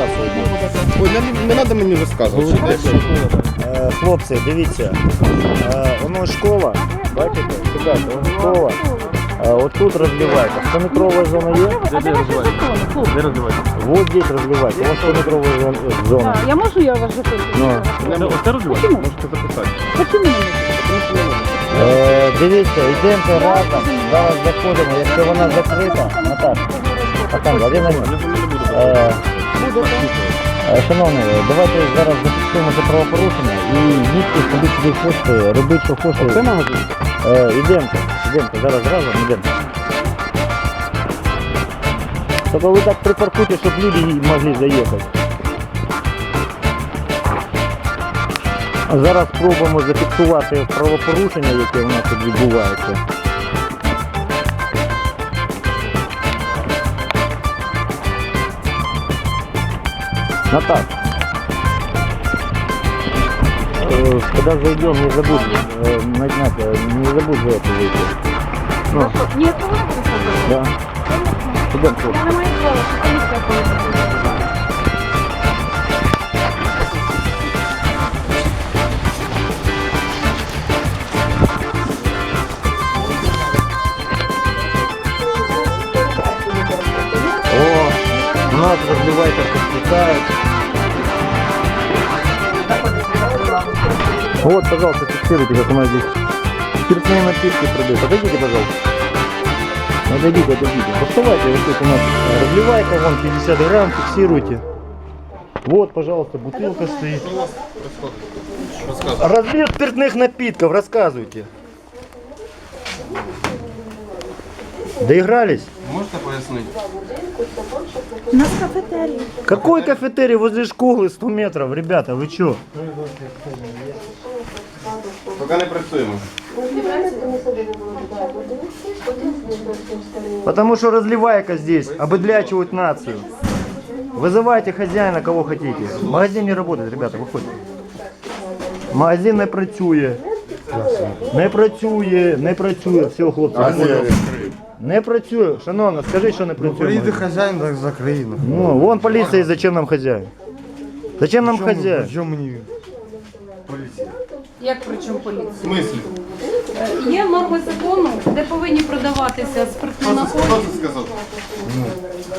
робити. Ой, не, не треба мені розказувати. що де. Е, Хлопці, дивіться, е, воно школа, бачите, чекайте, воно школа. Е, От тут розливайка. 100-метрова зона є? Де де розвивати? Де розвивати? Вот здесь розливайка. Ось 100-метрова зон- зона. А, я можу я вас зупинити? Ну. Це оце розвивати? Почему? Можете записати. Почему? Е, Дивіться, йдемо разом, зараз заходимо, якщо вона закрита, один момент. Е, е, Шановні, давайте зараз зафіксуємо це правопорушення і їдьте собі куди хочете, робіть, що хочете. Це магазин? Е, Ідемте, ідемте, зараз разом ідемте. Тобто ви так припаркуйте, щоб люди могли заїхати. Зараз спробуємо зафіксувати правопорушення, яке у нас тут відбувається. Наташ, э, когда зайдем, не забудь, э, нагнать, э, не забудь за это выйти. Ну, Ні, це ви присадили. да. Идем, слушай. Я не маю права, що поліція поліція. О, у нас разливайка подпитает. Вот, пожалуйста, фиксируйте, как у нас здесь спиртные напитки продают. Подойдите, пожалуйста. Отойдите, отойдите. Доставайте, вот тут у нас разливайка, вон 50 грамм, фиксируйте. Вот, пожалуйста, бутылка стоит. Разлив спиртных напитков, рассказывайте. Доигрались? Можете пояснити? У нас кафетерія. Какой кафетерий возле школы 100 метров? Ребята, вы чё? Поки не працюємо. Потому что разливайка здесь обыдлячивают нацию. Вызывайте хозяина, кого хотите. Магазин не работает, ребята, выходите. Магазин не працює. Не працює, не працює. Все, хлопці. Не працює. Шановна, скажіть, що не працює. Приїде хазяїн, так закриє. ну. Ну, вон поліція, зачем нам хазяїн? Зачем нам Чому- хазяїн? Чому мені? Як при чому В поліція? смислі? Є норми закону, де повинні продаватися спиртні Хто це, напої. хто це сказав?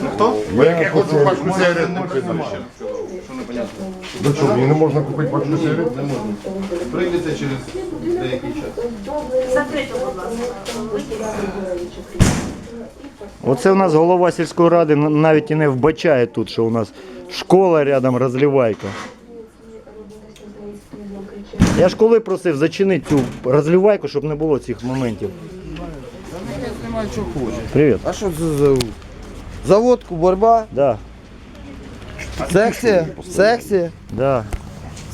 Ну хто? Бо як я хочу пачку сигарет не придумав. Що непонятно? До чого, мені не можна купити пачку сигарет? Не можна. Прийдеться через деякий час. Оце у нас голова сільської ради навіть і не вбачає тут, що у нас школа рядом розливайка. Я ж коли просив зачинити цю розливайку, щоб не було цих моментів. Що. Привіт. А що це за заводку, боротьба? Да, Сексі? Сексі? да.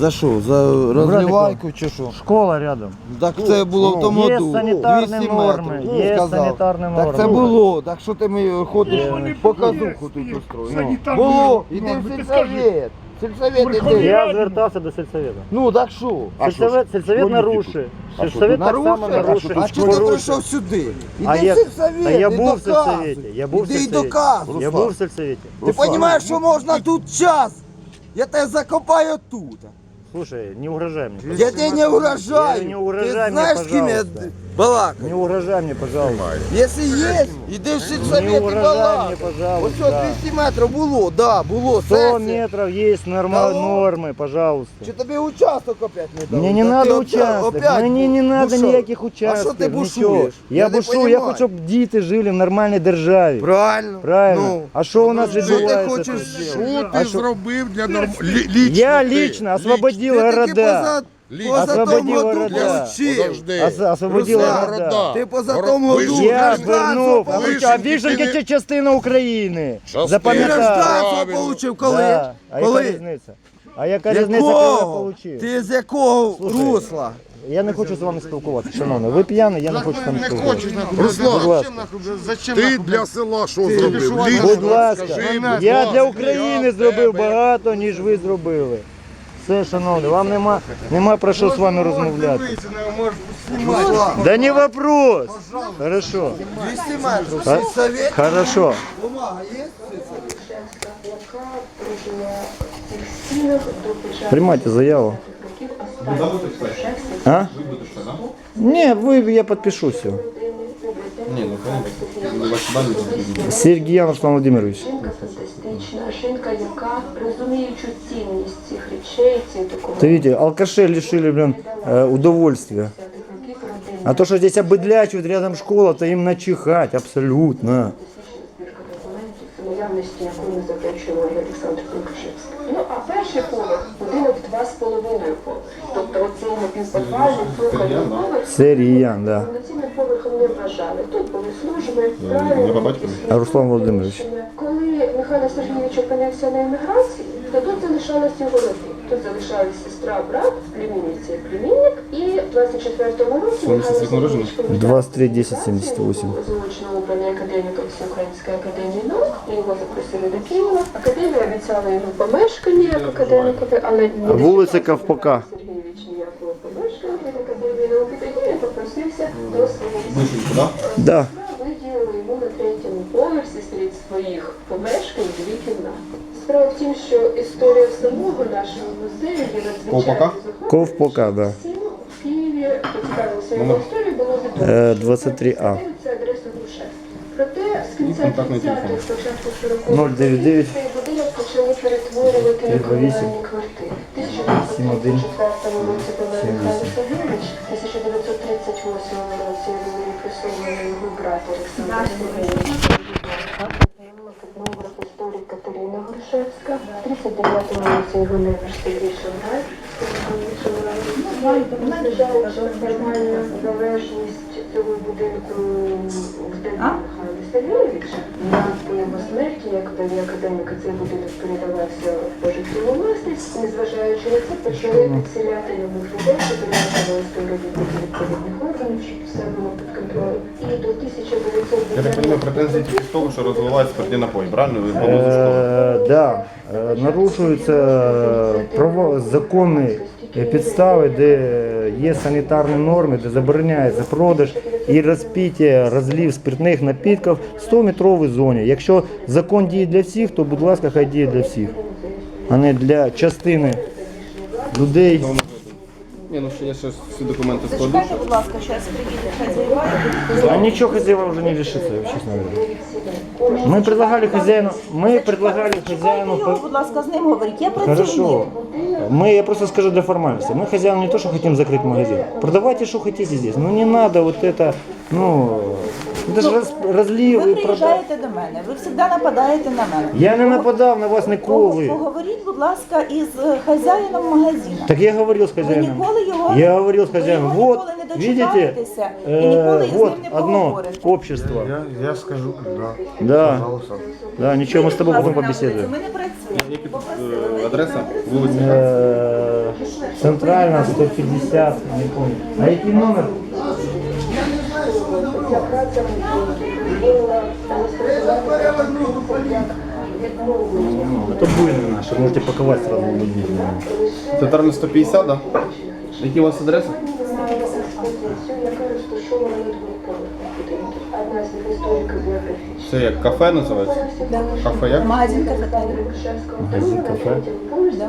За що? За розливайку чи що? Школа рядом. Так це було в тому Є году. санітарні 200 норми, метрів. є сказав. санітарні Так норми. це було. Так що ти мені ходиш показуху тут устроїв? Було. Іди в сільсовет. Сільсовет іди. Я звертався до сільсовета. Ну так що? Сільсовет, сільсовет нарушує. Сільсовет так само Нарушив? нарушує. А чого ти прийшов сюди? А Іди я, в сільсовет, я і був в доказуй. сільсовєті. Я був в Іди і сільсовєті. доказуй. Я був в сільсовєті. Ти розумієш, що можна тут час? Я тебе закопаю тут. Слушай, не угрожай мне. Я тебе не угрожаю. Я не угрожай Ты мне, пожалуйста. кем я пожалуйста. балакаю? Не угрожай мне, пожалуйста. Якщо є, іди в сільсовет Не і угрожай балакай. мне, Ось пожалуйста. що 200 метрів було, да, було. 100 секція. метров есть норма, Да ладно. нормы, пожалуйста. Чи тобі участок опять не дали? Мне не Та надо ти опять- участок, опять мне не надо бушов. ніяких А участків. що ти нічого. бушуєш? Я, не бушу, я понімаю. хочу, щоб діти жили в нормальній державі. Правильно. Правильно. Ну, а що у нас що ти відбувається? хочеш тут? зробити? Що А ти що- зробив для норм... лі- лічно Я ти? лично освободил Ти таки города. поза, Лічно. поза тому Освободил году города. получив. Подожди. Ос- освободил Руслан, города. Ти поза Горо- тому году Я гражданство звернув, а получив. ви- це частина України. Частина. Запам'ятай. Гражданство Правильно. получив коли? Да. А яка Коли? різниця? А яка різниця, коли я Якого? получив? Ти з якого Слухай, русла? Я не хочу з вами спілкуватися, шановний. Ви п'яний, я не хочу з вами спілкуватися. ласка. ти для села що зробив? Будь ласка, будь я ласка. для України зробив багато, ніж ви зробили. Все, шановний, вам нема, нема про що з вами розмовляти. Руслан, Да не вопрос. Хорошо. 200 метрів. А? Сільсовет. Хорошо. Бумага є? Приймайте заяву. Ви дадете все? А? Ви будете все, так? Ні, ви, я підпишуся. Ні, ну конечно. Ви ваші дані будуть. Сергій Руслан Володимирович. Жінка фантастична, жінка, яка розуміючи цінність цих речей, цих Ты документів, видите, алкаши лишили, блин, э, удовольствия. років родини, А то, что здесь обыдлячивают рядом школа, то им начихать абсолютно. збірка документів, наявності якої не заперечує Марія Олександр Лукашевська. Ну, а перший поверх, будинок два з половиною поверх. Тобто оцей напівподвальний, слухальний поверх, Сериян, да. повноцінним поверхом не вважали. Тут були служби, не по правильно, батькові? А Руслан Володимирович? Коли Михайло Сергійович опинився на еміграції, то тут залишалась його родина. Тут залишались сестра, брат, племінниця і племінник. І в 24-му році Михайло? Сергійович 23 10 78. Заочно обраний академіком Всеукраїнської академії наук, його запросили до Києва. Академія обіцяла йому помешкання як академікові, але не Вулиця Ковпака. Сергійович ніякого помешкання від академії наук, і тоді він попросився до своєї Вишеньку, так? Да. Виділили йому на третьому поверсі серед своїх. Справа в тім, що історія самого нашого музею є надзвичайно Ковпака? да. Всім В Києві поцікавилися його історією, було відомо. Е, 23А. Це адреса Грушевська. Проте з кінця 30-х, телефон. початку 40-х цей будинок почали перетворювати на комунальні квартири. В 71 1934 році помер Михайло Сергійович, в 1938 році були репресовані його брат Олександр Сергійович. Грушевська. В 39-му році його Сергій Шамрай. Незважаючи на формальну залежність цього будинку в Михайло Сергійович, на його смерті, як тоді академіка, цей будинок передавався в пожиттєву власність, незважаючи на це, почали підселяти нових людей, що відповідних органів, щоб все було під контролем. І до 1990 Я так розумію, претензії тільки з того, що розвивають спиртні напої, правильно? Ви. Э, да, э, нарушуються право, законні підстави, де є санітарні норми, де забороняється продаж і розпиття, розлив спиртних напідків в 100-метровій зоні. Якщо закон діє для всіх, то будь ласка, хай діє для всіх, а не для частини людей. Ні, ну ще я ще всі документи складу. Зачекайте, будь ласка, зараз приїде хазяїва. А ничего хозяева уже не решится, честно говоря. Мы предлагали хозяину, мы предлагали хозяину... Його, будь ласка, з ним говоріть. Я працівник. Хорошо. Мы, я просто скажу для формальности. Мы хозяину не то, что хотим закрыть магазин. Продавайте, что хотите здесь. Но не надо вот это, ну, это же раз, разлив Ви и продаж. приїжджаєте до мене, ви завжди нападаєте на мене. Я не нападав на вас ніколи. Поговоріть, будь ласка, із е, хазяїном магазину. Так я говорил с Ви хозяином. ніколи його, Я говорил с ви хозяином. його Вот, ніколи не видите, дочекаєтеся і э, ніколи з вот ним не одно поговорите. общество. Я, я скажу, да. Да, Пожалуйста. да, ничего, мы с тобой Будь потом ласка, на вулиці. побеседуем. Ми не працюємо. Які Попросили. е, адреса? Вулиця. Э, Центральна 150, не помню. А який номер? Ця праця дозволила розпочинати відновлення. Это буйные наши, можете паковать сразу людей. Татарна 150, так? Які у вас адреси? експозицію, яка розташована на двох поверхах будинку. Одна з них історико-біографічна. Це як кафе називається? Кафе як? Магазин кафетерія. Магазин, кафе.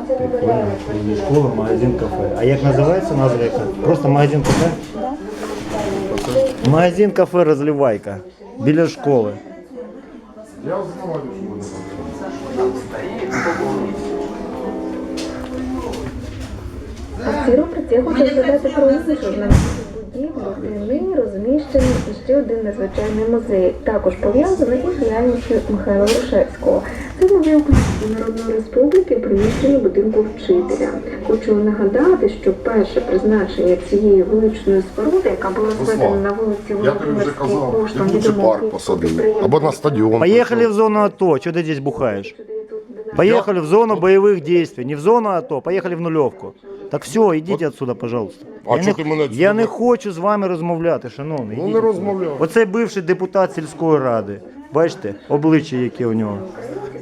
Це меморіальна Возле школы магазин кафе. А як називається назва яка? Просто магазин кафе? Магазин кафе розливайка. Біля школи. Я знаю, що вони розглядати про іншу журналістську будівлю, крім нині розміщений ще один незвичайний музей, також пов'язаний із діяльністю Михайла Грушевського. Це музей Української Народної Республіки приміщення будинку вчителя. Хочу нагадати, що перше призначення цієї величної споруди, яка була зведена на вулиці Володимирській коштом відомого Або на стадіон. Поехали в зону АТО. Что ты здесь бухаешь? Поехали в зону боевых действий. Не в зону АТО, поехали в нулевку. Так все, ідіть отсюда, пожалуйста. А я, чого не, ти мене я не хочу з вами розмовляти, шановний. Ну не розмовляй. Оцей бивший депутат сільської ради. Бачите, обличчя яке у нього.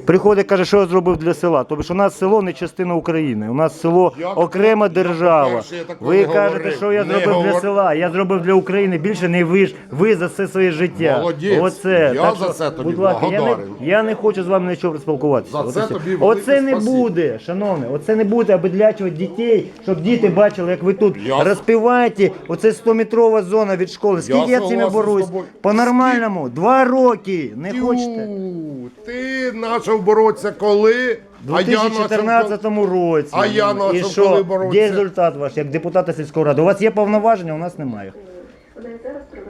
Приходить, каже, що я зробив для села. Тобто ж у нас село не частина України. У нас село Я окрема такого- держава. по-перше, я такого Ви не кажете, говорив. що я Не зробив для говор- села. Я зробив для України більше, не ви ж ви за все своє життя. Молодець. Оце Я за що, це тобі будь ласка, я не, благодарен. я не хочу з вами нічого спілкуватися. За це і тобі велике Оце не спасибі. буде, шановне, оце не буде обідлячувати дітей, щоб діти бачили, як ви тут Я- розпіваєте. Оце 100-метрова зона від школи. Скільки я, з цими согласен з борусь? тобою. По-нормальному, два роки. Не хочете? Ти почав боротися коли? У А я почав 2014 році. А я І начав що? коли боротися? Де результат ваш, як депутата сільської ради? У вас є повноваження, у нас немає.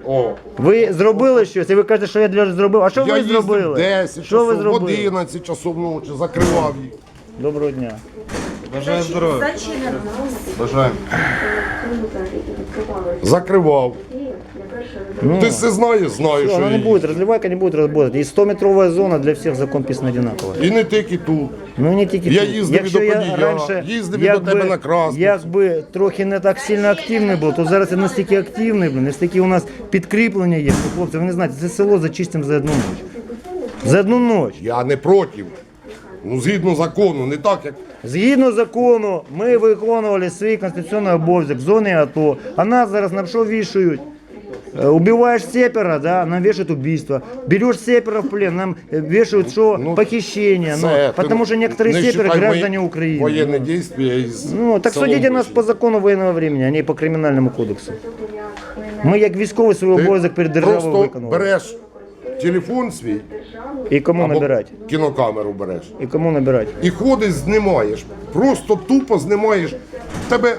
О, Ви зробили щось, і ви кажете, що я для зробив. А що я ви їздив зробили? 10 що ви часов, зробили? 11 часов ночі, закривав їх. Доброго дня. Бажаю здоров'я. Зачинено. Бажаємо. Закривав. Ну, Ти все знаєш, знаєш, Всё, що она не її. будет, разливайка не будет работать. И 100-метровая зона для всех закон писан одинаково. І не тільки тут. Ну не тільки Я тут. їздив і до я Подія, раніше їздив і до тебе на Красницю. Якби трохи не так сильно активний був, то зараз я настільки активний, блин, настільки у нас підкріплення є. що, Хлопці, ви не знаєте, це село зачистимо за одну ніч. За одну ніч. Я не проти. Ну, згідно закону, не так, як Згідно закону, ми виконували свій конституційний обов'язок в зоні АТО, а нас зараз на що вішають? Е, Убиваешь сепера, да, нам вешают убийство. Берешь сепера в плен, нам э, вешают что? Ну, Похищение. Ну, це, потому ти что некоторые не сеперы считай граждане воє- Украины. Воєнне дійство із Ну, так селом судите нас Бучі. по закону воєнного времени, а не по кримінальному кодексу. як Ми як військові свій Ти обов'язок перед державою Просто виконували. береш телефон свій, І кому або набирати? кінокамеру береш. І кому набирати? І ходиш, знімаєш. Просто тупо знімаєш. Тебе.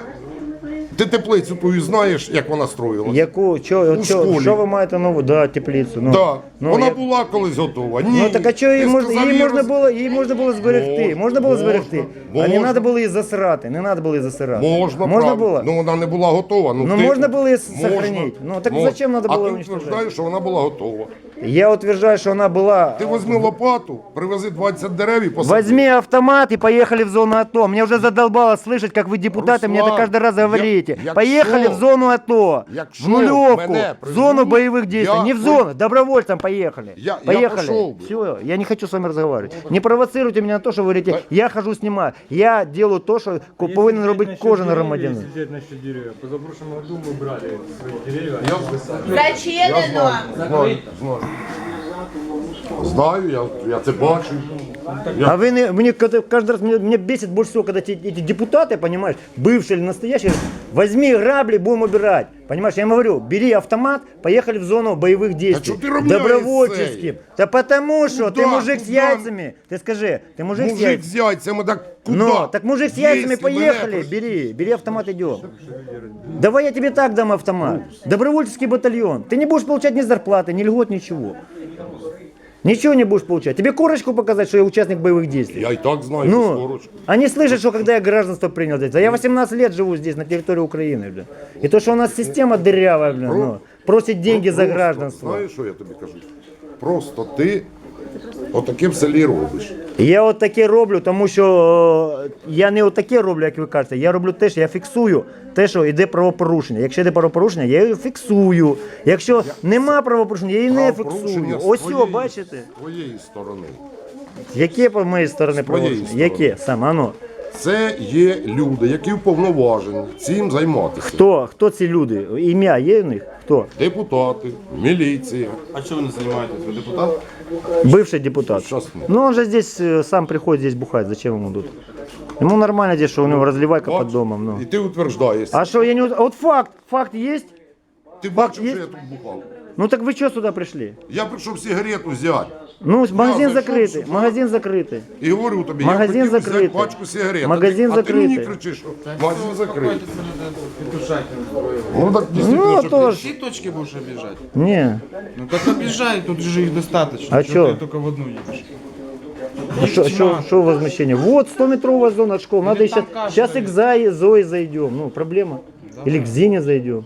Ти теплицю твою знаєш, як вона строїлася? Яку, що, У що, школі. що ви маєте нову? Да, теплицю. Ну, Да. ну, вона я- була колись готова. Ні. Ну так а чого її Ти можна, сказав, її її можна роз- було, її можна було зберегти. Можна, Можна було можна, зберегти. А не можна. треба було її засирати. Не треба було її засирати. Можна, можна правда. було? Ну вона не була готова. Ну, Ну, ти- можна було її Можна. сохранити. Ну, так Можна. зачем надо а було ти уничтожати? утверждаєш, що вона була готова. Я утверждаю, что она была... Ти візьми лопату, привези 20 дерев і посади. Возьми автомат и поехали в зону АТО. Мне уже задолбало слышать, как вы депутаты мне это Руслан, каждый раз я- говорите. якщо- Поехали в зону АТО. якщо В нулевку. мене В зону призовуть, боевых действий. я Не в зону, добровольцам поехали. Я- я поехали. бы. Все, я не хочу с вами разговаривать. Не провоцируйте меня на то, что вы говорите, я хожу снимаю. Я делаю то, что ко- повинен робити кожен громадянин. Если взять насчет деревьев, позапрошлом году мы брали свои деревья. Зачинено. Знаю, знаю. Знаю, я, я це бачу. А вы не, мне когда- каждый раз меня, меня бесит больше всего, когда эти, эти депутаты, понимаешь, бывшие или настоящие, говорят, возьми грабли, будем убирать. Понимаешь, я им говорю, бери автомат, поехали в зону боевых действий. что ты равняешься? Добровольческим. Да потому что ты Куда? мужик с Куда? яйцами. Ты скажи, ты мужик, с Мужик яйцами. з яйцями, так куди? Ну, так мужик с яйцами, Если поехали, приш- бери, бери автомат, идем. Давай я тебе так дам автомат. Добровольческий батальон. Ты не будешь получать ни зарплаты, ни льгот, ничего. Ничего не будешь получать. Тебе корочку показать, что я участник боевых действий. Я і так знаю, Ну, скорочку. они слышат, что когда я гражданство принял здесь, а я 18 лет живу здесь, на территории Украины, бля. И то, что у нас система дырявая, бля, ну, просит деньги за Просто, гражданство. Знаєш, що я тобі кажу? Просто ти отаке в селі робиш. Я от таке роблю, тому що е, я не от таке роблю, як ви кажете. Я роблю те, що я фіксую те, що йде правопорушення. Якщо йде правопорушення, я її фіксую. Якщо нема правопорушення, я її не Правопорушення фіксую. з Ось твоєї- о, бачите? з Твоєї сторони. Яке по моїй сторони твоєї правопорушення? сторони. Яке саме? Ано. Це є люди, які вповноважені цим займатися. Хто? Хто ці люди? Ім'я є в них? Хто? Депутати, міліція. А чого ви не займаєтесь? Ви депутат? Бывший депутат. Сейчас мы. Ну он же здесь э, сам приходит здесь бухать. Зачем ему тут? Ему нормально здесь, что у него разливайка под Бачиш? домом. Ну. І ти утверждаєш. А что, я не... ут- а Вот факт, факт есть? Ти бачив, є? що я тут бухав. Ну так вы что сюда пришли? Я прийшов сигарету взяти. Ну, магазин зашел закрытый, сюди. магазин закрытый. І говорю тобі, Магазин я хотів взяти закритий. пачку сигарет. Магазин а ти, А ти мені закритий. кричиш, що магазин закритий. Ну так дійсно, Ну, щоб тоже. Все точки будешь обижать? Не. Ну так обижай, тут же их достаточно. А Чё чё? ты только в одну едешь? А Что, что, что возмущение? Вот 100-метровая зона от школы. Надо там сейчас, каждый сейчас и к Зае, Зое зайдем. Ну, проблема. Или к Зине зайдем.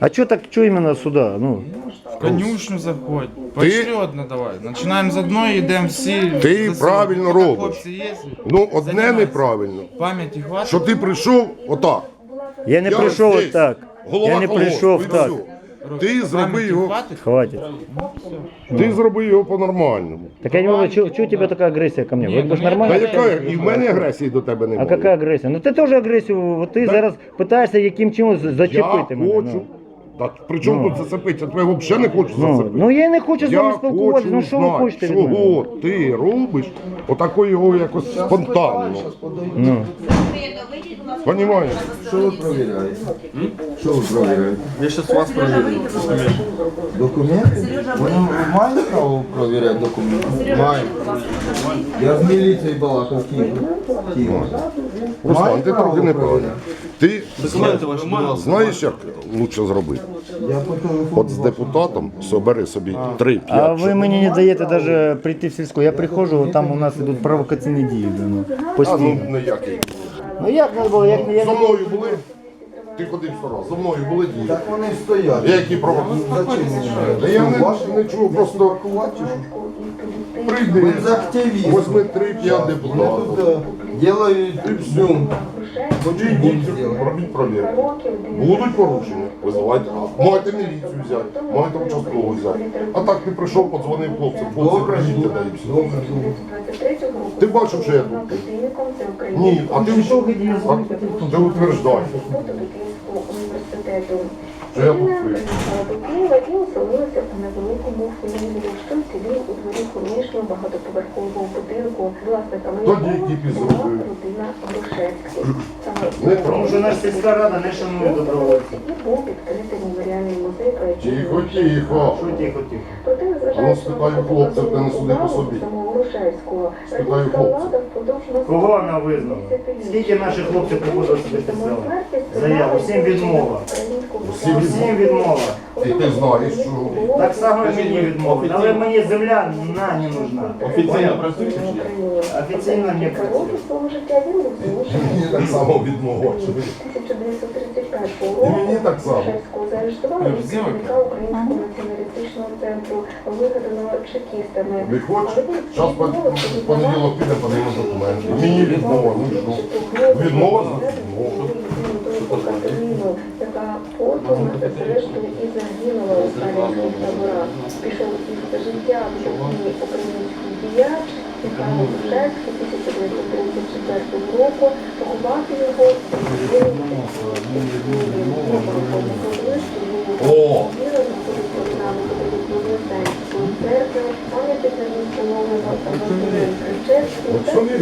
А что так, что именно сюда? Ну, В конюшню заходь. Поочередно давай. Начинаем з одної, йдемо всі. Ти за правильно собою. робиш. Хлопці є? Ну, одне Займайся. неправильно. Пам'яті Що хватить. ти прийшов отак. я не Я пришел здесь, вот так. голова Я не колгоспу, пришел і так. всё. Ти зроби його, Хватить? Хватит. ти зроби його по-нормальному. Так я не могу, чего у тебя такая агрессия ко мне? Вроде бы ж нормально. Та яка і в мене агресії до тебе немає. А яка агресія? Ну ти теж агресію, от ти зараз питаєшся яким чином з- Я зачепити мене. хочу. ну. Та при чому Ну. тут зацепити? Я тебе взагалі не хочу Ну, зацепити. ну я не хочу з вами спілкуватися, ну що ви знати, хочете від мене? Чого ти робиш отако його якось спонтанно? Ну. Понімаєш? Що ви провіряєте? Що ви провіряєте? Я зараз вас перевірю. Документи? Вони мають право провіряти документи? Маємо. Я з міліцією балакав Києва. Києва. Руслан, ти трохи неправильно. Ти знаєш, як лучше зробити? Я по телефону. От з депутатом собери собі 3-5. А ви мені не даєте навіть прийти в сільську. Я приходжу, там у нас ідуть провокаційні дії. Ну, А ну постійно. ніякий. Ну як не було, як я Зо мною були. Ти ходив сто раз. Зо мною були дії. Так вони стоять. Які провокації? Та я не, не чув, просто прийди, Ви за активісти. возьми 3-5 депутатів. Тут е, делають зюм. Тоді йдіть, робіть провірку. Будуть порушення, визивайте. Маєте міліцію взяти, маєте участкову взяти. А так ти прийшов, подзвонив хлопцям, хлопці, приїдьте, і все. Ти бачив, що я тут? Ні, а ти, а ти утверждаєш, що я тут Ірина прийшов. приїхала до Києва і оселилася у дворі колишнього багатоповерхового будинку, власниками Тоді якого була родина Грушевських. Саме Не у правда. що наша сільська рада не шанує добровольців. і був відкритий меморіальний музей, про який Тихо, тихо. Що тихо, тихо. Проте, ну, спитаю на хлопця, ти не суди по увагу собі. самого Грушевського, Спитаю радянська хлопця. влада впродовж Кого вона визнала? 10 Скільки наших хлопців приходило сюди Тому писали? Заяву, всім відмова. Всім Всім відмова. І ти знаєш, що Так само і мені відмова. Але мені земля на не нужна. Офіційно працюєш чи ні? Офіційно не залучений мені так само відмовиш. 1935 І року мені так само. Грушевського заарештували як керівника Українського націоналістичного центру, вигаданого чекістами. Не хочеш? Зараз в понеділок піде, подивимо документи. Мені відмова, ну і що? Відмова за Катерину, яка зрештою і загинула у сталінських таборах. Пішов із життя в житті український діяч, Михайло Грушевський 1934 року, поховати його О! Церкви, пам'ятник на встановлено, От що не